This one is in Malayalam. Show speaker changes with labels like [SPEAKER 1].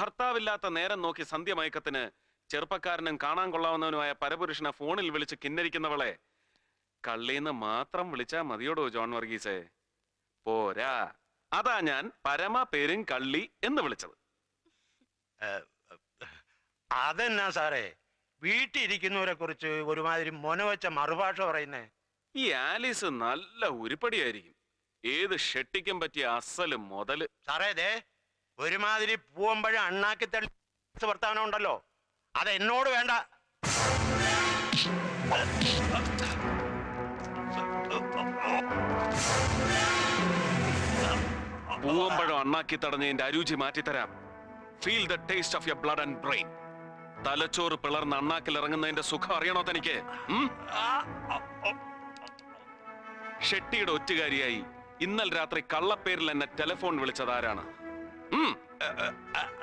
[SPEAKER 1] ഭർത്താവില്ലാത്ത നേരം നോക്കി സന്ധ്യമയക്കത്തിന് ചെറുപ്പക്കാരനും കാണാൻ കൊള്ളാവുന്നവനുമായ പരപുരുഷനെ ഫോണിൽ വിളിച്ച് കിന്നരിക്കുന്നവളെ കള്ളീന്ന് മാത്രം വിളിച്ചാ മതിയോടോ ജോൺ വർഗീസേ? പോരാ. അതാ ഞാൻ പരമ പേരും കള്ളി എന്ന് വിളിച്ചത്.
[SPEAKER 2] അതെന്നാ സാറേ? വീട്ടിരിക്കുന്നവരെ കുറിച്ച് ഒരുമാതിരി മൊനവച്ച മറുഭാഷ പറയുന്നേ.
[SPEAKER 1] ഈ ആലീസ് നല്ല ഉരുപ്പടിയായിരിക്കും. ഏത് ഷെട്ടിക്കും പറ്റിയ അസൽ മുതൽ.
[SPEAKER 2] സാറേ ദേ ഒരുമാതിരി പൂവമ്പഴം അണ്ണാക്കി തള്ളി വർത്താനം ഉണ്ടല്ലോ അത് എന്നോട് വേണ്ട.
[SPEAKER 1] പൂവമ്പഴം അണ്ണാക്കി തടഞ്ഞതിന്റെ അരുചി മാറ്റിത്തരാം. Feel the taste of your blood and brain തലച്ചോറ് പിളർന്ന് അണ്ണാക്കിൽ ഇറങ്ങുന്നതിന്റെ സുഖം അറിയണോ തനിക്ക്? ഷെട്ടിയുടെ ഒറ്റുകാരിയായി ഇന്നലെ രാത്രി കള്ളപ്പേരിൽ എന്നെ ടെലിഫോൺ വിളിച്ചതാരാണ് uh, uh